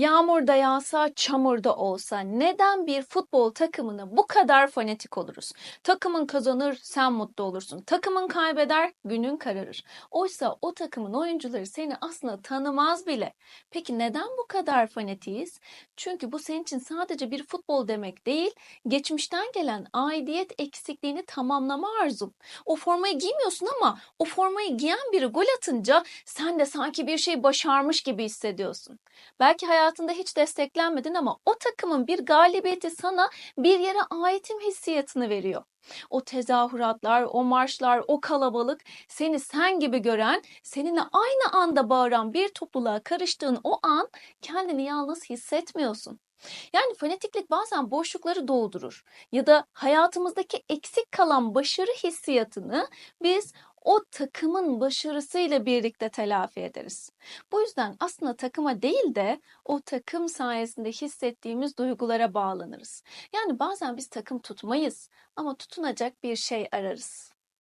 Yağmurda yağsa, çamurda olsa neden bir futbol takımına bu kadar fanatik oluruz? Takımın kazanır, sen mutlu olursun. Takımın kaybeder, günün kararır. Oysa o takımın oyuncuları seni aslında tanımaz bile. Peki neden bu kadar fanatiyiz? Çünkü bu senin için sadece bir futbol demek değil, geçmişten gelen aidiyet eksikliğini tamamlama arzun. O formayı giymiyorsun ama o formayı giyen biri gol atınca sen de sanki bir şey başarmış gibi hissediyorsun. Belki hayatında hiç desteklenmedin ama o takımın bir galibiyeti sana bir yere aitim hissiyatını veriyor. O tezahüratlar, o marşlar, o kalabalık seni sen gibi gören, seninle aynı anda bağıran bir topluluğa karıştığın o an kendini yalnız hissetmiyorsun. Yani fanatiklik bazen boşlukları doldurur ya da hayatımızdaki eksik kalan başarı hissiyatını biz o takımın başarısıyla birlikte telafi ederiz. Bu yüzden aslında takıma değil de o takım sayesinde hissettiğimiz duygulara bağlanırız. Yani bazen biz takım tutmayız ama tutunacak bir şey ararız.